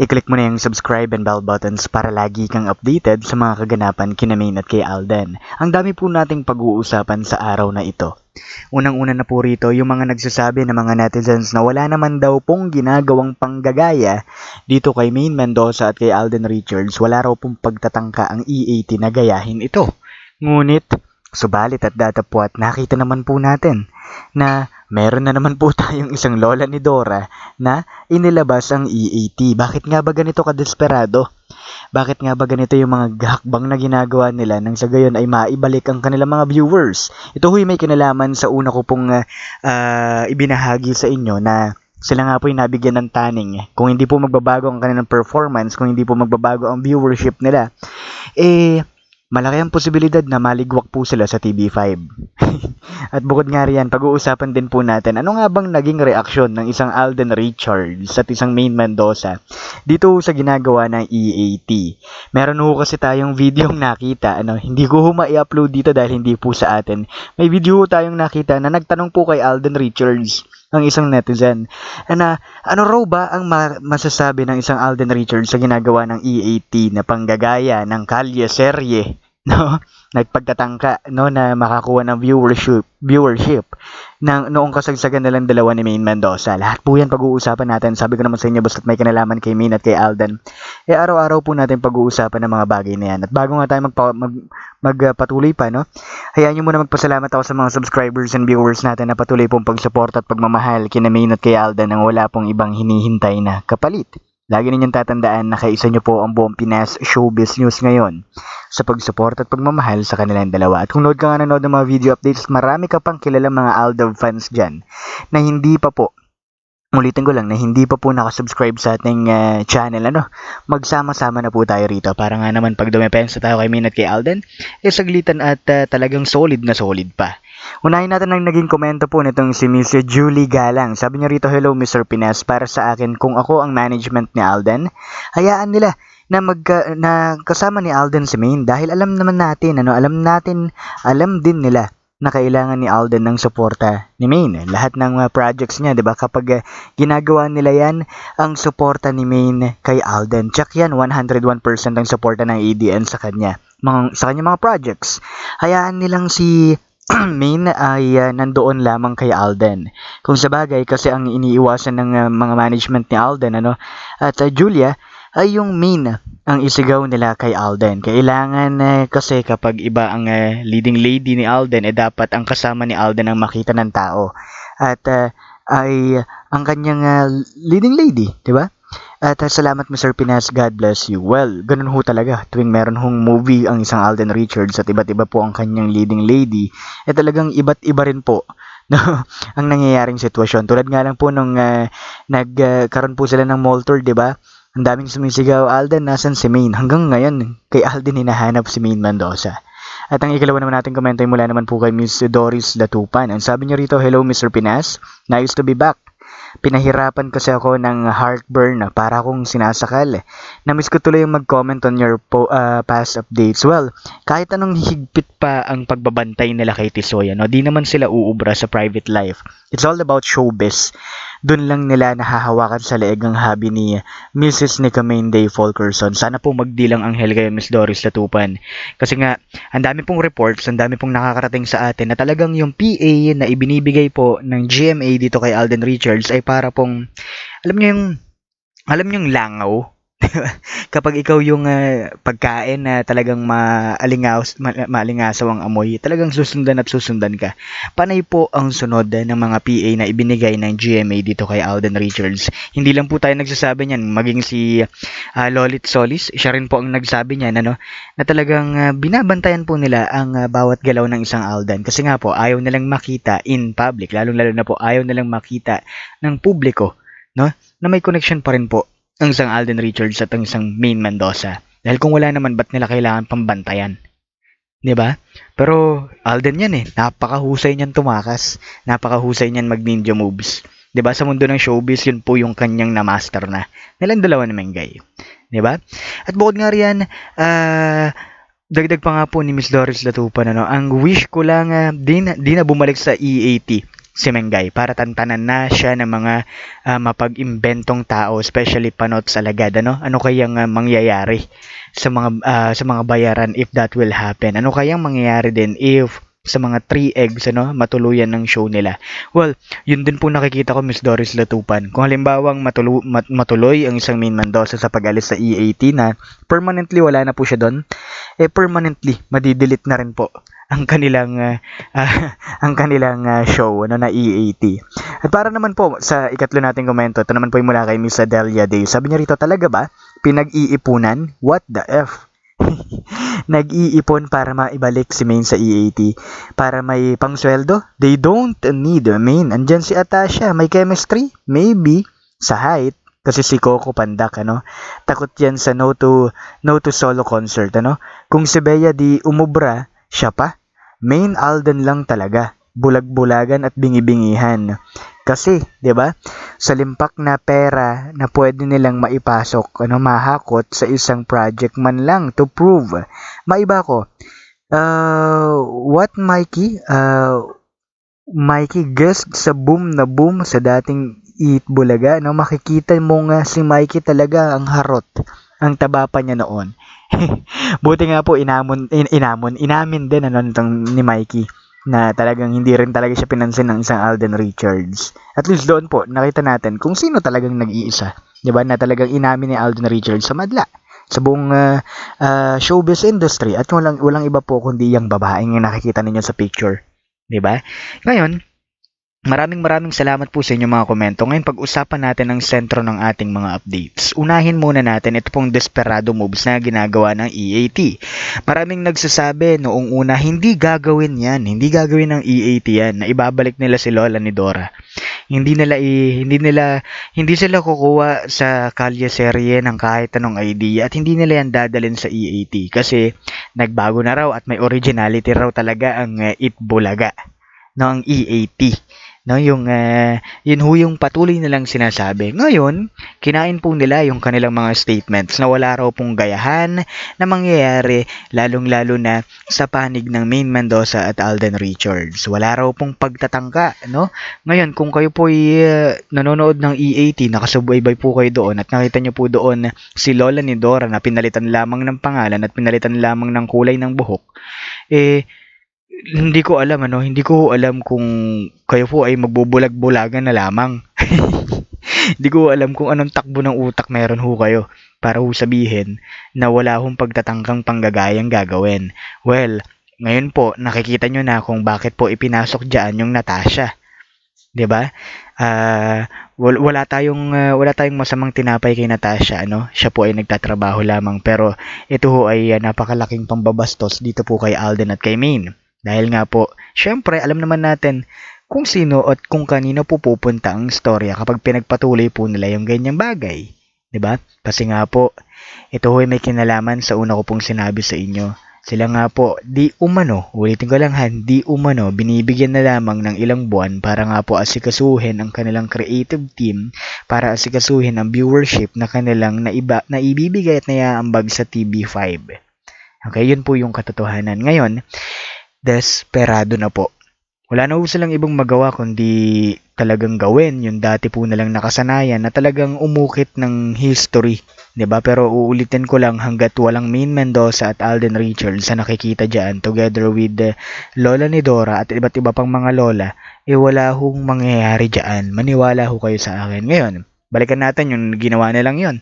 i-click mo na yung subscribe and bell buttons para lagi kang updated sa mga kaganapan kina Maine at kay Alden. Ang dami po nating pag-uusapan sa araw na ito. Unang-una na po rito yung mga nagsasabi ng mga netizens na wala naman daw pong ginagawang panggagaya dito kay Maine Mendoza at kay Alden Richards. Wala raw pong pagtatangka ang EAT na gayahin ito. Ngunit, subalit at datapwat, nakita naman po natin na meron na naman po tayong isang lola ni Dora na inilabas ang EAT. Bakit nga ba ganito kadesperado? Bakit nga ba ganito yung mga hakbang na ginagawa nila nang sa gayon ay maibalik ang kanilang mga viewers? Ito huy may kinalaman sa una ko pong ah, ah, ibinahagi sa inyo na sila nga po yung nabigyan ng taning. Kung hindi po magbabago ang kanilang performance, kung hindi po magbabago ang viewership nila, eh, malaki ang posibilidad na maligwak po sila sa TV5. At bukod nga riyan, pag-uusapan din po natin, ano nga bang naging reaksyon ng isang Alden Richards at isang Maine Mendoza dito sa ginagawa ng EAT. Meron ho kasi tayong video nakita, ano, hindi ko ho ma-upload dito dahil hindi po sa atin. May video tayong nakita na nagtanong po kay Alden Richards, ang isang netizen, na ano raw ba ang ma- masasabi ng isang Alden Richards sa ginagawa ng EAT na panggagaya ng kalye serye no nagpagtatangka no na makakuha ng viewership viewership ng noong kasagsagan nilang dalawa ni Maine Mendoza. Lahat po 'yan pag-uusapan natin. Sabi ko naman sa inyo basta't may kinalaman kay Maine at kay Alden. Eh araw-araw po natin pag-uusapan ng mga bagay na 'yan. At bago nga tayo magpa, mag magpatuloy pa no. Hayaan niyo muna magpasalamat ako sa mga subscribers and viewers natin na patuloy pong pagsuporta at pagmamahal kina Maine at kay Alden nang wala pong ibang hinihintay na kapalit. Lagi ninyong tatandaan na kaisa niyo po ang buong Pinas Showbiz News ngayon sa pagsupport at pagmamahal sa kanilang dalawa. At kung nood ka nga nanood ng mga video updates, marami ka pang kilalang mga Aldav fans dyan na hindi pa po Ulitin ko lang na hindi pa po nakasubscribe sa ating ah, channel, ano, magsama-sama na po tayo rito para nga naman pag dumepensa tayo kay Min at kay Alden, eh saglitan at ah, talagang solid na solid pa. Unahin natin ang naging komento po nitong si Miss Julie Galang. Sabi niya rito, Hello Mr. Pinas, para sa akin kung ako ang management ni Alden, hayaan nila na magka, na kasama ni Alden si Maine dahil alam naman natin, ano, alam natin, alam din nila na kailangan ni Alden ng suporta ni Maine. Lahat ng mga projects niya, 'di ba? Kapag uh, ginagawa nila 'yan, ang suporta ni Maine kay Alden. Check 'yan, 101% ang suporta ng ADN sa kanya. Mga, sa kanya mga projects. Hayaan nilang si Maine ay uh, nandoon lamang kay Alden. Kung sa bagay kasi ang iniiwasan ng uh, mga management ni Alden ano at uh, Julia ay yung Maine ang isigaw nila kay Alden. Kailangan eh, kasi kapag iba ang eh, leading lady ni Alden, eh dapat ang kasama ni Alden ang makita ng tao. At eh, ay ang kanyang eh, leading lady, di ba? At eh, salamat Mr. Pinas, God bless you. Well, ganun ho talaga. Tuwing meron hong movie ang isang Alden Richards at iba't iba po ang kanyang leading lady, eh talagang iba't iba rin po no, ang nangyayaring sitwasyon. Tulad nga lang po nung uh, nagkaroon po sila ng mall tour, di ba? Ang daming sumisigaw, Alden, nasan si Maine? Hanggang ngayon, kay Alden hinahanap si Maine Mendoza. At ang ikalawa naman natin komento ay mula naman po kay Miss Doris Latupan. Ang sabi niya rito, Hello Mr. Pinas, nice to be back. Pinahirapan kasi ako ng heartburn para akong sinasakal. Namiss ko tuloy yung mag-comment on your po, ah, past updates. Well, kahit anong higpit pa ang pagbabantay nila kay Tisoy, no, di naman sila uubra sa private life. It's all about showbiz. Doon lang nila nahahawakan sa leeg ang habi ni Mrs. Nicamaine Day Fulkerson. Sana po magdilang anghel kayo, Miss Doris Latupan. Kasi nga, ang dami pong reports, ang dami pong nakakarating sa atin na talagang yung PA na ibinibigay po ng GMA dito kay Alden Richards ay para pong, alam niyo yung, alam niyo yung langaw, kapag ikaw yung ah, pagkain na talagang maalingaw, ma- maalingasaw ang amoy, talagang susundan at susundan ka. Panay po ang sunod ng mga PA na ibinigay ng GMA dito kay Alden Richards. Hindi lang po tayo nagsasabi niyan, maging si ah, Lolit Solis, siya rin po ang nagsabi niyan, ano, na talagang ah, binabantayan po nila ang ah, bawat galaw ng isang Alden. Kasi nga po, ayaw nilang makita in public, lalong-lalo na po, ayaw nilang makita ng publiko, no, na may connection pa rin po ang isang Alden Richards at ang isang Maine Mendoza. Dahil kung wala naman, ba't nila kailangan pambantayan? ba? Pero Alden yan eh, napakahusay niyan tumakas, napakahusay niyan mag ninja moves. 'Di ba? Sa mundo ng showbiz, yun po yung kanyang na-master na. Nilang dalawa na Mengay. 'Di ba? At bukod nga riyan, ah dagdag pa nga po ni Miss Doris Latupan ano, ang wish ko lang ah, di, na, di na bumalik sa EAT si Mengay para tantanan na siya ng mga ah, mapag-imbentong tao, especially panot sa lagad ano. Ano kayang ah, mangyayari sa mga ah, sa mga bayaran if that will happen? Ano kayang mangyayari din if sa mga 3 eggs ano matuluyan ng show nila. Well, yun din po nakikita ko Miss Doris Latupan. Kung halimbawang matulu- mat- matuloy ang isang main Mendoza sa pag-alis sa EAT na permanently wala na po siya doon, eh permanently madidelete na rin po ang kanilang ah, ah, ang kanilang ah, show ano na EAT. At para naman po sa ikatlo nating komento, ito naman po yung mula kay Miss Adelia Day. Sabi niya rito, talaga ba pinag-iipunan? What the F? Nag-iipon para maibalik si Main sa EAT para may pangsweldo? They don't need Main. Andyan si Atasha, may chemistry? Maybe. Sa height, kasi si Coco Pandak, ano? Takot yan sa no to, no to solo concert, ano? Kung si Bea di umubra, siya pa. Main Alden lang talaga. Bulag-bulagan at bingi-bingihan. Kasi, 'di ba? Sa limpak na pera na pwede nilang maipasok, ano mahakot sa isang project man lang to prove. Maiba ko. Uh, what Mikey? Uh, Mikey guest sa boom na boom sa dating Eat Bulaga, no? Makikita mo nga si Mikey talaga ang harot. Ang taba pa niya noon. Buti nga po inamon in, inamon inamin din ano nitong ni Mikey na talagang hindi rin talaga siya pinansin ng isang Alden Richards. At least doon po, nakita natin kung sino talagang nag-iisa. ba? Na talagang inamin ni Alden Richards sa madla sa buong uh, uh, showbiz industry at walang walang iba po kundi yung babaeng yung nakikita ninyo sa picture, 'di ba? Ngayon, Maraming maraming salamat po sa inyong mga komento. Ngayon, pag-usapan natin ang sentro ng ating mga updates. Unahin muna natin ito pong desperado moves na ginagawa ng EAT. Maraming nagsasabi noong una, hindi gagawin yan. Hindi gagawin ng EAT yan. Na ibabalik nila si Lola ni Dora. Hindi nila i, hindi nila hindi sila kukuha sa kalye serye ng kahit anong idea at hindi nila yan dadalhin sa EAT kasi nagbago na raw at may originality raw talaga ang uh, Itbulaga ng EAT no yung uh, yun ho yung patuloy nilang sinasabi. Ngayon kinain po nila yung kanilang mga statements na wala raw pong gayahan na mangyayari lalong lalo na sa panig ng Main Mendoza at Alden Richards. Wala raw pong pagtatangka no? Ngayon kung kayo po ay uh, nanonood ng EAT nakasubaybay po kayo doon at nakita niyo po doon si Lola ni Dora na pinalitan lamang ng pangalan at pinalitan lamang ng kulay ng buhok eh hindi ko alam ano, hindi ko alam kung kayo po ay magbubulag-bulagan na lamang. hindi ko alam kung anong takbo ng utak meron ho kayo para ho sabihin na wala hong pagtatangkang panggagayang gagawin. Well, ngayon po nakikita nyo na kung bakit po ipinasok diyan yung Natasha. 'Di ba? Uh, wala tayong uh, wala tayong masamang tinapay kay Natasha, ano? Siya po ay nagtatrabaho lamang pero ito ho ay uh, napakalaking pambabastos dito po kay Alden at kay Maine. Dahil nga po, syempre alam naman natin kung sino at kung kanino po pupunta ang storya kapag pinagpatuloy po nila yung ganyang bagay. ba? Kasi nga po, ito ho'y may kinalaman sa una ko pong sinabi sa inyo. Sila nga po, di umano, ulitin ko lang ha, di umano, binibigyan na lamang ng ilang buwan para nga po asikasuhin ang kanilang creative team para asikasuhin ang viewership na kanilang naiba, na ibibigay at naiaambag sa TV5. Okay, yun po yung katotohanan. Ngayon, desperado na po. Wala na po silang ibang magawa kundi talagang gawin yung dati po nalang nakasanayan na talagang umukit ng history. ba? Pero uulitin ko lang hanggat walang Main Mendoza at Alden Richards sa nakikita diyan together with uh, Lola ni Dora at iba't iba pang mga lola, eh wala hong mangyayari diyan. Maniwala ho kayo sa akin. Ngayon, balikan natin yung ginawa nilang 'yon.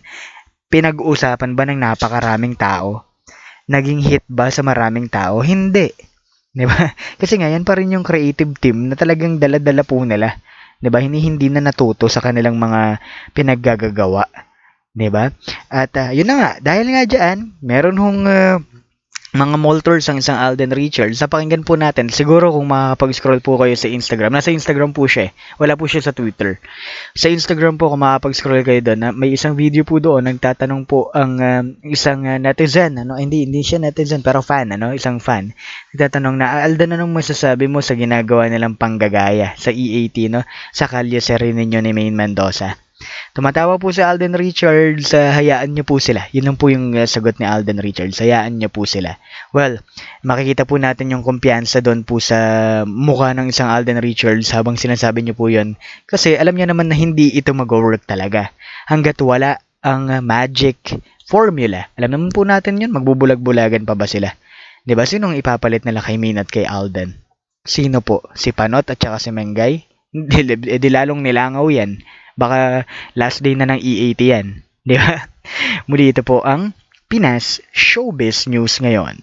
Pinag-uusapan ba ng napakaraming tao? Naging hit ba sa maraming tao? Hindi. 'Di ba? Kasi nga yan pa rin yung creative team na talagang dala-dala po nila. 'Di ba? Hindi hindi na natuto sa kanilang mga pinaggagawa. 'Di ba? At uh, yun na nga, dahil nga diyan, meron hong uh, mga moltors ang isang Alden Richards. Sa pakinggan po natin, siguro kung makakapag-scroll po kayo sa Instagram, nasa Instagram po siya eh. Wala po siya sa Twitter. Sa Instagram po, kung makakapag-scroll kayo doon, na may isang video po doon, nagtatanong po ang um, isang uh, netizen, ano, hindi, hindi siya netizen, pero fan, ano, isang fan. Nagtatanong na, Alden, anong masasabi mo sa ginagawa nilang panggagaya sa EAT, no, sa kalye ninyo ni Maine Mendoza? Tumatawa po si Alden Richards, uh, hayaan niyo po sila. Yun lang po yung uh, sagot ni Alden Richards, hayaan niyo po sila. Well, makikita po natin yung kumpiyansa doon po sa mukha ng isang Alden Richards habang sinasabi niyo po yun. Kasi alam niya naman na hindi ito mag-work talaga. Hanggat wala ang uh, magic formula. Alam naman po natin yun, magbubulag-bulagan pa ba sila? 'Di ba Sinong ipapalit nila kay Min at kay Alden? Sino po? Si Panot at saka si Mengay? Di, di, di lalong nilangaw yan. Baka last day na ng EAT yan. Di ba? Muli ito po ang Pinas Showbiz News ngayon.